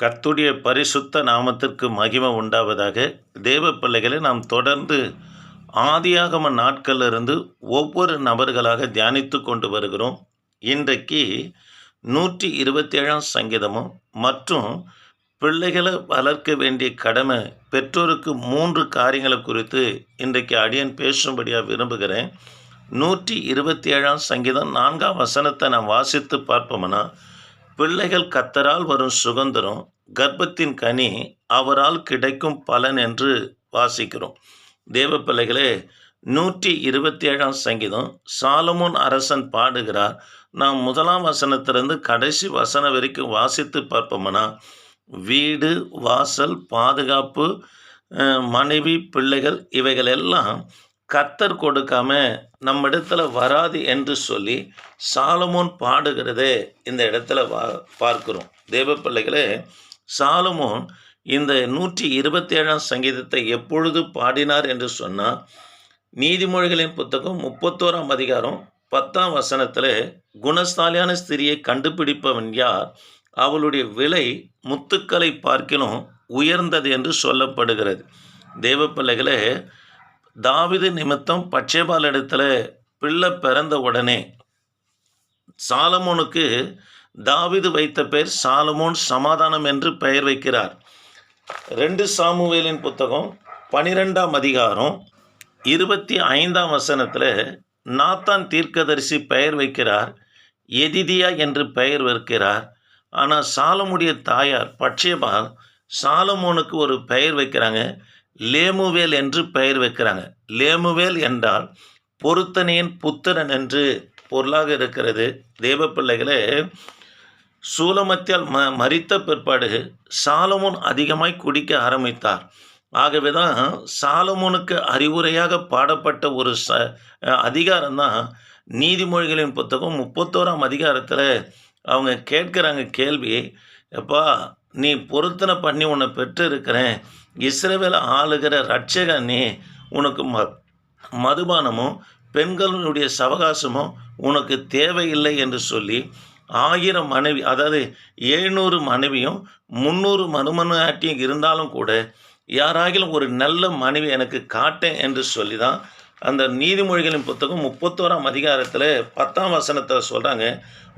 கர்த்துடைய பரிசுத்த நாமத்திற்கு மகிமை உண்டாவதாக தேவ பிள்ளைகளை நாம் தொடர்ந்து ஆதியாகம நாட்களிலிருந்து ஒவ்வொரு நபர்களாக தியானித்து கொண்டு வருகிறோம். இன்றைக்கு நூற்றி இருபத்தி ஏழாம் சங்கீதமும் மற்றும் பிள்ளைகளை வளர்க்க வேண்டிய கடமை பெற்றோருக்கு மூன்று காரியங்களை குறித்து இன்றைக்கு அடியன் பேசும்படியாக விரும்புகிறேன். நூற்றி இருபத்தி ஏழாம் சங்கீதம் நான்காம் வசனத்தை நான் வாசித்து பார்ப்போம்னா பிள்ளைகள் கத்தரால் வரும் சுதந்திரம் கர்ப்பத்தின் கனி அவரால் கிடைக்கும் பலன் என்று வாசிக்கிறோம். தேவ பிள்ளைகளே நூற்றி இருபத்தி ஏழாம் சங்கீதம் சாலமோன் அரசன் பாடுகிறார். நாம் முதலாம் வசனத்திலிருந்து கடைசி வசனம் வரைக்கும் வாசித்து பார்ப்போம்னா வீடு வாசல் பாதுகாப்பு மனைவி பிள்ளைகள் இவைகள் எல்லாம் கத்தர் கொடுக்காம நம்ம இடத்துல வராது என்று சொல்லி சாலமோன் பாடுகிறதே இந்த இடத்துல வா பார்க்கிறோம். தேவ பிள்ளைகளே சாலமோன் இந்த நூற்றி இருபத்தி ஏழாம் சங்கீதத்தை எப்பொழுது பாடினார் என்று சொன்னால் நீதிமொழிகளின் புத்தகம் முப்பத்தோராம் அதிகாரம் பத்தாம் வசனத்தில் குணசாலியான ஸ்திரியை கண்டுபிடிப்பவன் யார்? அவளுடைய விலை முத்துக்களை பார்க்கிலும் உயர்ந்தது என்று சொல்லப்படுகிறது. தேவ பிள்ளைகளே தாவிது நிமித்தம் பச்சைபால் இடத்துல பிள்ளை பிறந்த உடனே சாலமோனுக்கு தாவிது வைத்த பெயர் சாலமோன் சமாதானம் என்று பெயர் வைக்கிறார். ரெண்டு சாமுவேலின் புத்தகம் பனிரெண்டாம் அதிகாரம் இருபத்தி ஐந்தாம் வசனத்தில் நாத்தான் தீர்க்கதரிசி பெயர் வைக்கிறார் எதிதியா என்று பெயர் வைக்கிறார். ஆனால் சாலமுடைய தாயார் பட்சேபால் சாலமோனுக்கு ஒரு பெயர் வைக்கிறாங்க. லேமுவேல் என்று பெயர் வைக்கிறாங்க. லேமுவேல் என்றால் பொருத்தனையின் புத்திரன் என்று பொருளாக இருக்கிறது. தேவ பிள்ளைகளே சூலமத்தியால் ம மறித்த பிற்பாடு சாலமோன் அதிகமாய் குடிக்க ஆரம்பித்தார். ஆகவே தான் சாலமோனுக்கு அறிவுரையாக பாடப்பட்ட ஒரு ச அதிகாரம் தான் நீதிமொழிகளின் புத்தகம் முப்பத்தோராம் அதிகாரத்தில் அவங்க கேட்குறாங்க கேள்வி எப்பா நீ பொருத்தனை பண்ணி உன்னை பெற்று இருக்கிறேன் இஸ்ரேவேல ஆளுகிற ரட்சகன் நீ உனக்கு ம மதுபானமும் பெண்களுடைய சவகாசமும் உனக்கு தேவையில்லை என்று சொல்லி ஆயிரம் மனைவி அதாவது எழுநூறு மனைவியும் முந்நூறு மனுமனாட்டியும் இருந்தாலும் கூட யாராகிலும் ஒரு நல்ல மனைவி எனக்கு காட்டேன் என்று சொல்லி தான் அந்த நீதிமொழிகளின் புத்தகம் முப்பத்தோராம் அதிகாரத்தில் பத்தாம் வசனத்தை சொல்கிறாங்க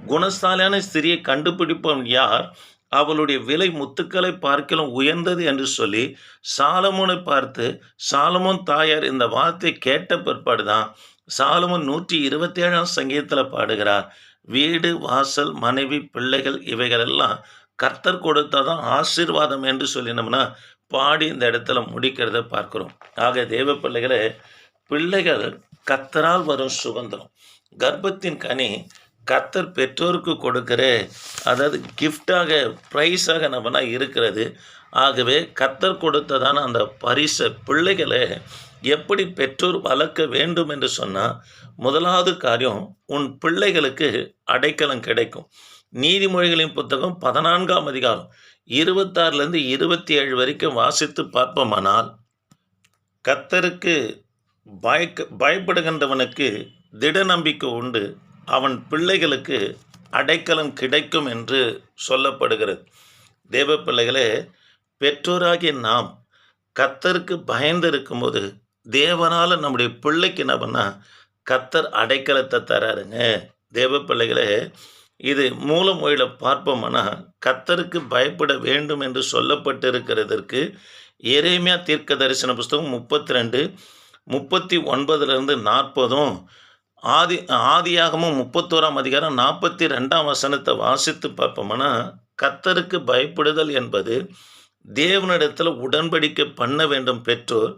குணசாலியான ஸ்திரியை கண்டுபிடிப்பவன் யார்? அவளுடைய விலை முத்துக்களை பார்க்கலாம் உயர்ந்தது என்று சொல்லி சாலமோனை பார்த்து சாலமோன் தாயார் இந்த வார்த்தை கேட்ட பிற்பாடு தான் சாலமோன் நூற்றி இருபத்தி ஏழாம் சங்கீதத்தில் பாடுகிறார் வீடு வாசல் மனைவி பிள்ளைகள் இவைகளெல்லாம் கர்த்தர் கொடுத்தாதான் ஆசீர்வாதம் என்று சொல்லினோம்னா பாடி இந்த இடத்துல முடிக்கிறத பார்க்குறோம். ஆக தேவ பிள்ளைகளே பிள்ளைகள் கத்தரால் வரும் சுதந்திரம். கர்ப்பத்தின் கனி கத்தர் பெற்றோருக்கு கொடுக்கிற அதாவது கிஃப்டாக ப்ரைஸாக நம்மனா இருக்கிறது? ஆகவே கத்தர் கொடுத்ததான அந்த பரிசை பிள்ளைகளை எப்படி பெற்றோர் வளர்க்க வேண்டும் என்று சொன்னால் முதலாவது காரியம் உன் பிள்ளைகளுக்கு அடைக்கலம் கிடைக்கும். நீதிமொழிகளின் புத்தகம் பதினான்காம் அதிகாரம் இருபத்தாறுலேருந்து இருபத்தி ஏழு வரைக்கும் வாசித்து பார்ப்போமானால் கத்தருக்கு பயக்க பயப்படுகின்றவனுக்கு திட நம்பிக்கை உண்டு. அவன் பிள்ளைகளுக்கு அடைக்கலம் கிடைக்கும் என்று சொல்லப்படுகிறது. தேவ பிள்ளைகளே பெற்றோராகிய நாம் கத்தருக்கு பயந்து இருக்கும்போது தேவனால் நம்முடைய பிள்ளைக்கு என்ன பண்ணால் கத்தர் அடைக்கலத்தை தராருங்க. தேவ பிள்ளைகளே இது மூலமொழியில் பார்ப்போம்னா கத்தருக்கு பயப்பட வேண்டும் என்று சொல்லப்பட்டிருக்கிறதற்கு எரேமியா தீர்க்க தரிசன புஸ்தகம் முப்பத்தி ரெண்டு முப்பத்தி ஒன்பதுலேருந்து நாற்பதும் ஆதி ஆதியாகமும் முப்பத்தோராம் அதிகாரம் நாற்பத்தி ரெண்டாம் வசனத்தை வாசித்து பார்ப்போம்னா கத்தருக்கு பயப்படுதல் என்பது தேவனிடத்தில் உடன்படிக்கை பண்ண வேண்டும் பெற்றோர்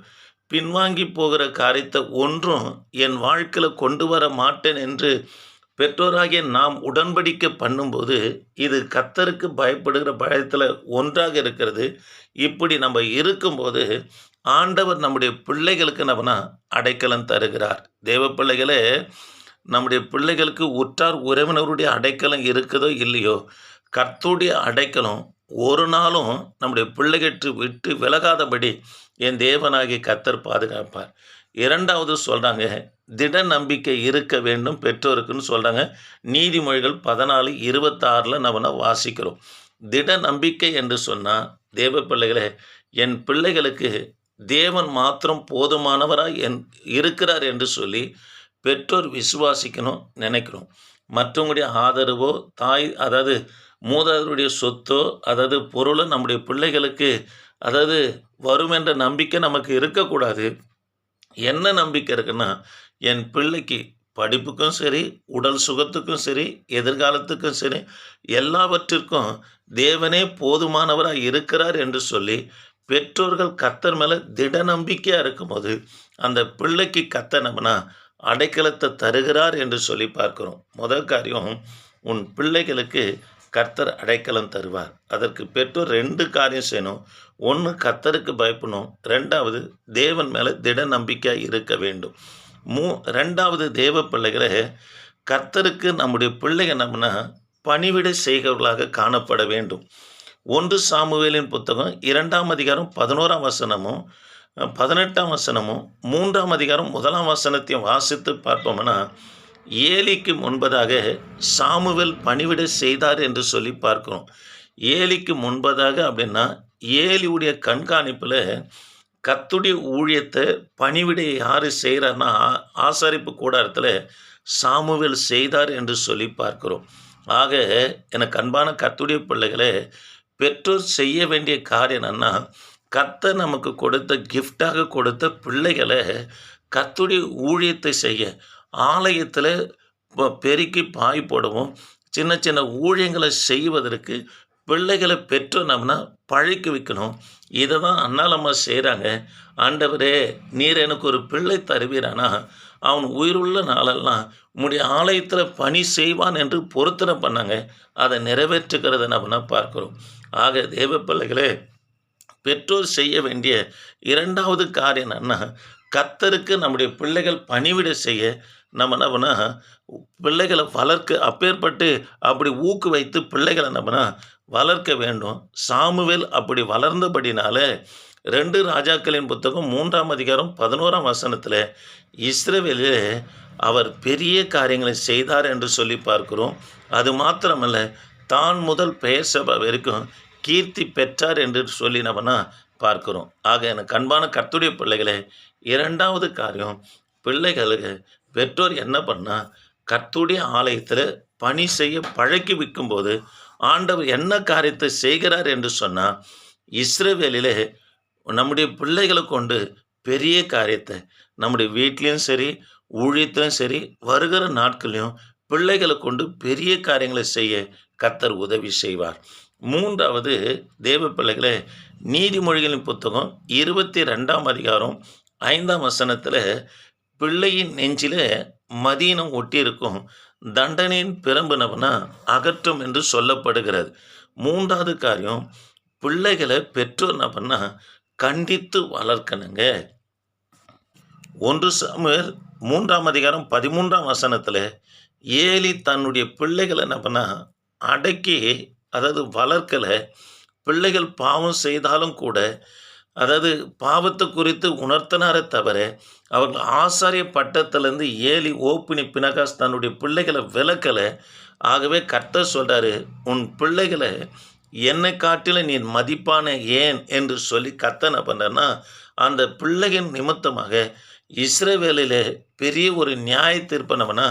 பின்வாங்கி போகிற காரியத்தை ஒன்றும் என் வாழ்க்கையில் கொண்டு வர மாட்டேன் என்று பெற்றோராகிய நாம் உடன்படிக்கை பண்ணும்போது இது கத்தருக்கு பயப்படுகிற பயத்தில் ஒன்றாக இருக்கிறது. இப்படி நம்ம இருக்கும்போது ஆண்டவர் நம்முடைய பிள்ளைகளுக்கு நம்மனா அடைக்கலம் தருகிறார். தேவ பிள்ளைகளே நம்முடைய பிள்ளைகளுக்கு உற்றார் உறவினருடைய அடைக்கலம் இருக்குதோ இல்லையோ கர்த்தருடைய அடைக்கலம் ஒரு நாளும் நம்முடைய பிள்ளைகற்று விட்டு விலகாதபடி என் தேவனாகி கத்தர் பாதுகாப்பார். இரண்டாவது சொல்கிறாங்க திட நம்பிக்கை இருக்க வேண்டும் பெற்றோருக்குன்னு சொல்கிறாங்க நீதிமொழிகள் பதினாலு இருபத்தாறில் நம்ம வாசிக்கிறோம். திட நம்பிக்கை என்று சொன்னால் தேவ பிள்ளைகளே என் பிள்ளைகளுக்கு தேவன் மாத்திரம் போதுமானவராக என் இருக்கிறார் என்று சொல்லி பெற்றோர் விசுவாசிக்கணும் நினைக்கிறோம். மற்றவங்களுடைய ஆதரவோ தாய் அதாவது மூதாதருடைய சொத்தோ அதாவது பொருளோ நம்முடைய பிள்ளைகளுக்கு அதாவது வரும் என்ற நம்பிக்கை நமக்கு இருக்கக்கூடாது. என்ன நம்பிக்கை இருக்குன்னா என் பிள்ளைக்கு படிப்புக்கும் சரி உடல் சுகத்துக்கும் சரி எதிர்காலத்துக்கும் சரி எல்லாவற்றிற்கும் தேவனே போதுமானவராக இருக்கிறார் என்று சொல்லி பெற்றோர்கள் கத்தர் மேலே திட நம்பிக்கையாக இருக்கும்போது அந்த பிள்ளைக்கு கத்தனம்னா அடைக்கலத்தை தருகிறார் என்று சொல்லி பார்க்கிறோம். முதல் காரியம் உன் பிள்ளைகளுக்கு கர்த்தர் அடைக்கலம் தருவார். அதற்கு பெற்றோர் ரெண்டு காரியம் செய்யணும். ஒன்று கர்த்தருக்கு பயப்படணும். ரெண்டாவது தேவன் மேலே திட நம்பிக்கையாக இருக்க வேண்டும். மூ ரெண்டாவது தேவ பிள்ளைகளை கர்த்தருக்கு நம்முடைய பிள்ளைகள் நம்மனா பணிவிடை செய்கிறவர்களாக காணப்பட வேண்டும். ஒன்று சாமுவேலின் புத்தகம் இரண்டாம் அதிகாரம் பதினோராம் வசனமும் பதினெட்டாம் வசனமும் மூன்றாம் அதிகாரம் முதலாம் வசனத்தையும் வாசித்து பார்ப்போம்னா ஏலிக்கு முன்பதாக சாமுவேல் பணிவிட செய்தார் என்று சொல்லி பார்க்கிறோம். ஏலிக்கு முன்பதாக அப்படின்னா ஏலியுடைய கண்காணிப்பில் கத்துடைய ஊழியத்தை பணிவிட யார் செய்கிறார்னா ஆசாரிப்பு கூடாரத்தில் சாமுவேல் செய்தார் என்று சொல்லி பார்க்கிறோம். ஆக எனக்கு அன்பான கத்துடைய பிள்ளைகளே பெற்றோர் செய்ய வேண்டிய காரியம் என்னன்னா கத்தை நமக்கு கொடுத்த கிஃப்டாக கொடுத்த பிள்ளைகளை கத்துடைய ஊழியத்தை செய்ய ஆலயத்தில் பெருக்கி பாய் போடவும் சின்ன சின்ன ஊழியங்களை செய்வதற்கு பிள்ளைகளை பெற்று நம்மனா பழக்க வைக்கணும். இதை தான் அண்ணாலம்மா செய்கிறாங்க ஆண்டவரே நீர் எனக்கு ஒரு பிள்ளை தருவீரானா? அவன் உயிருள்ள நாளெல்லாம் உங்களுடைய ஆலயத்தில் பணி செய்வான் என்று பொருத்தனை பண்ணாங்க. அதை நிறைவேற்றுகிறத நம்ம பார்க்குறோம். ஆக தேவ பிள்ளைகளே பெற்றோர் செய்ய வேண்டிய இரண்டாவது காரியம் என்னன்னா கத்தருக்கு நம்முடைய பிள்ளைகள் பணிவிட செய்ய நம்ம என்ன பண்ணால் பிள்ளைகளை வளர்க்க அப்பேற்பட்டு அப்படி ஊக்கு வைத்து பிள்ளைகளை நம்மனா வளர்க்க வேண்டும். சாமுவேல் அப்படி வளர்ந்தபடினால ரெண்டு ராஜாக்களின் புத்தகம் மூன்றாம் அதிகாரம் பதினோராம் வசனத்தில் இஸ்ரேவேலில் அவர் பெரிய காரியங்களை செய்தார் என்று சொல்லி பார்க்கிறோம். அது மாத்திரமல்ல தான் முதல் பெயர் சபை வரைக்கும் கீர்த்தி பெற்றார் என்று சொல்லி நம்மனா பார்க்கிறோம். ஆக எனக்கு அன்பான கர்த்துடைய பிள்ளைகளே இரண்டாவது காரியம் பிள்ளைகளுக்கு பெற்றோர் என்ன பண்ணால் கர்த்துடைய ஆலயத்தில் பணி செய்ய பழக்கி விற்கும்போது ஆண்டவர் என்ன காரியத்தை செய்கிறார் என்று சொன்னால் இஸ்ரேவேலிலே நம்முடைய பிள்ளைகளை கொண்டு பெரிய காரியத்தை நம்முடைய வீட்லேயும் சரி ஊழியத்திலும் சரி வருகிற நாட்களையும் பிள்ளைகளை கொண்டு பெரிய காரியங்களை செய்ய கர்த்தர் உதவி செய்வார். மூன்றாவது தேவ பிள்ளைகளை நீதிமொழிகளின் புத்தகம் இருபத்தி ரெண்டாம் அதிகாரம் ஐந்தாம் வசனத்தில் பிள்ளையின் நெஞ்சில் மதீனம் ஒட்டியிருக்கும் தண்டனையின் பிரம்புனவனா அகற்றும் என்று சொல்லப்படுகிறது. மூன்றாவது காரியம் பிள்ளைகளை பெற்றோர் என்ன கண்டித்து வளர்க்கணுங்க. ஒன்று சாமுவேல் மூன்றாம் அதிகாரம் பதிமூன்றாம் வசனத்தில் ஏலி தன்னுடைய பிள்ளைகளை என்ன பண்ணா அடக்கி அதாவது வளர்க்கலை பிள்ளைகள் பாவம் செய்தாலும் கூட அதாவது பாவத்தை குறித்து உணர்த்தினாரே தவிர அவர்கள் ஆசாரிய பட்டத்திலேருந்து ஏலி ஓப்பினி பினகாஸ் தன்னுடைய பிள்ளைகளை விளக்கலை ஆகவே கர்த்தர் சொல்கிறாரு உன் பிள்ளைகளை என்னை காட்டிலும் நீ மதிப்பான ஏன்? என்று சொல்லி கத்தனை பண்ணுறன்னா அந்த பிள்ளைகள் நிமித்தமாக இஸ்ரவேலிலே பெரிய ஒரு நியாய தீர்ப்பனவனா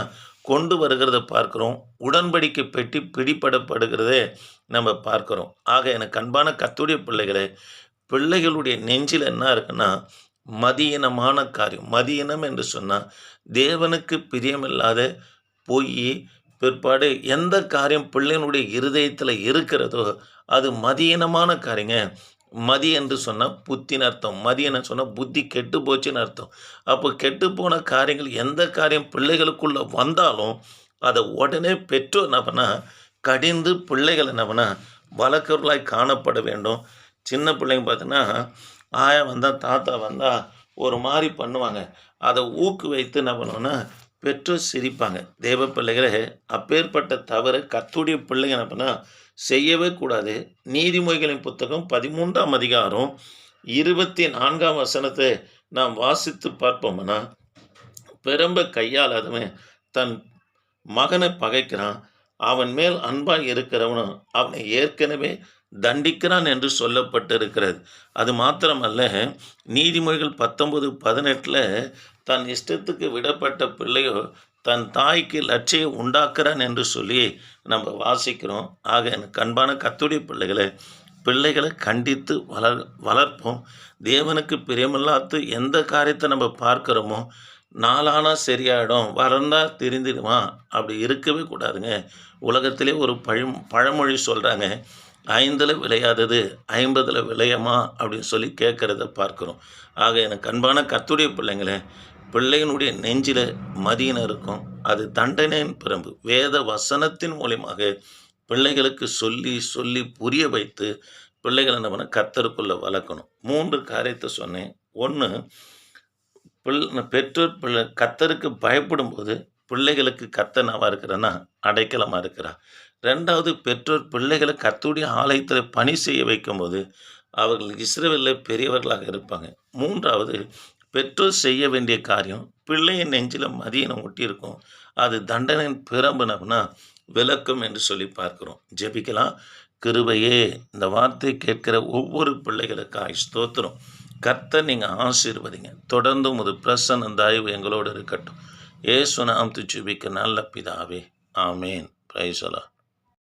கொண்டு வருகிறத பார்க்குறோம். உடன்படிக்கை பெட்டி பிடிபடப்படுகிறதே நம்ம பார்க்குறோம். ஆக எனக்கு அன்பான கத்துடைய பிள்ளைகளே பிள்ளைகளுடைய நெஞ்சில் என்ன இருக்குன்னா மதியினமான காரியம். மதியினம் என்று சொன்னால் தேவனுக்கு பிரியமில்லாத பொய் பிற்பாடு எந்த காரியம் பிள்ளையினுடைய இருதயத்தில் இருக்கிறதோ அது மதியினமான காரியங்க. மதி என்று சொன்னால் புத்தின்னு அர்த்தம். மதியன்னு சொன்னால் புத்தி கெட்டு போச்சுன்னு அர்த்தம். அப்போ கெட்டு போன காரியங்கள் எந்த காரியம் பிள்ளைகளுக்குள்ளே வந்தாலும் அதை உடனே பெற்றோர் என்ன பண்ணால் கடிந்து பிள்ளைகள் என்ன பண்ணால் வழக்கர்களாய் காணப்பட வேண்டும். சின்ன பிள்ளைங்க பார்த்தீங்கன்னா ஆயா வந்தால் தாத்தா வந்தால் ஒரு மாதிரி பண்ணுவாங்க. அதை ஊக்கு வைத்து என்ன பண்ணுவோன்னா பெற்றோர் சிரிப்பாங்க. தேவ பிள்ளைகளே அப்பேற்பட்ட தவறு கத்துடைய பிள்ளைங்க என்ன பண்ணால் செய்யவே கூடாது. நீதிமொழிகளின் புத்தகம் பதிமூன்றாம் அதிகாரம் இருபத்தி நான்காம் வசனத்தை நாம் வாசித்து பார்ப்போம்னா பெரும்ப கையாளாதவன் தன் மகனை பகைக்கிறான். அவன் மேல் அன்பாக இருக்கிறவனும் அவனை ஏற்கனவே தண்டிக்கிறான் என்று சொல்லப்பட்டிருக்கிறது. அது மாத்திரமல்ல நீதிமொழிகள் பத்தொன்பது பதினெட்டில் தன் இஷ்டத்துக்கு விடப்பட்ட பிள்ளையோ தன் தாய்க்கு லட்சியம் உண்டாக்குறான் என்று சொல்லி நம்ம வாசிக்கிறோம். ஆக எனக்கு அன்பான கத்துடைய பிள்ளைகளை பிள்ளைகளை கண்டித்து வளர் வளர்ப்போம். தேவனுக்கு பிரியமில்லாத்து எந்த காரியத்தை நம்ம பார்க்குறோமோ நாளானா சரியாயிடும் வளர்ந்தா தெரிந்துடுவான் அப்படி இருக்கவே கூடாதுங்க. உலகத்திலே ஒரு பழம் பழமொழி சொல்கிறாங்க ஐந்தில் விளையாதது ஐம்பதில் விளையமா அப்படின்னு சொல்லி கேட்குறத பார்க்குறோம். ஆக எனக்கு அன்பான கத்துடைய பிள்ளைங்களே பிள்ளையினுடைய நெஞ்சில் மதியின இருக்கும். அது தண்டனையின் பிரம்பு வேத வசனத்தின் மூலியமாக பிள்ளைகளுக்கு சொல்லி சொல்லி புரிய வைத்து பிள்ளைகளை நம்ம கத்தருக்குள்ளே வளர்க்கணும். மூன்று காரியத்தை சொன்னேன். ஒன்று பிள் பெற்றோர் பிள்ளை கத்தருக்கு பயப்படும்போது பிள்ளைகளுக்கு கத்தனாவாக இருக்கிறன்னா அடைக்கலமாக இருக்கிறா? ரெண்டாவது பெற்றோர் பிள்ளைகளை கத்துடைய ஆலயத்தில் பணி செய்ய வைக்கும்போது அவர்கள் இஸ்ரேலில் பெரியவர்களாக இருப்பாங்க. மூன்றாவது பெற்றோர் செய்ய வேண்டிய காரியம் பிள்ளையின் நெஞ்சில் மதியனம் ஒட்டியிருக்கும். அது தண்டனையின் பிரம்புனம்னா விளக்கும் என்று சொல்லி பார்க்குறோம். ஜெபிக்கலாம். கிருபையே இந்த வார்த்தை கேட்கிற ஒவ்வொரு பிள்ளைகளுக்காக ஸ்தோத்திரம். கர்த்தர் நீங்கள் ஆசீர்வதிங்க. தொடர்ந்து ஒரு பிரசன்ன தயவு எங்களோடு இருக்கட்டும். ஏசுநாம் துச்சுபிக்க நல்ல பிதாவே. ஆமேன். பிரைசலா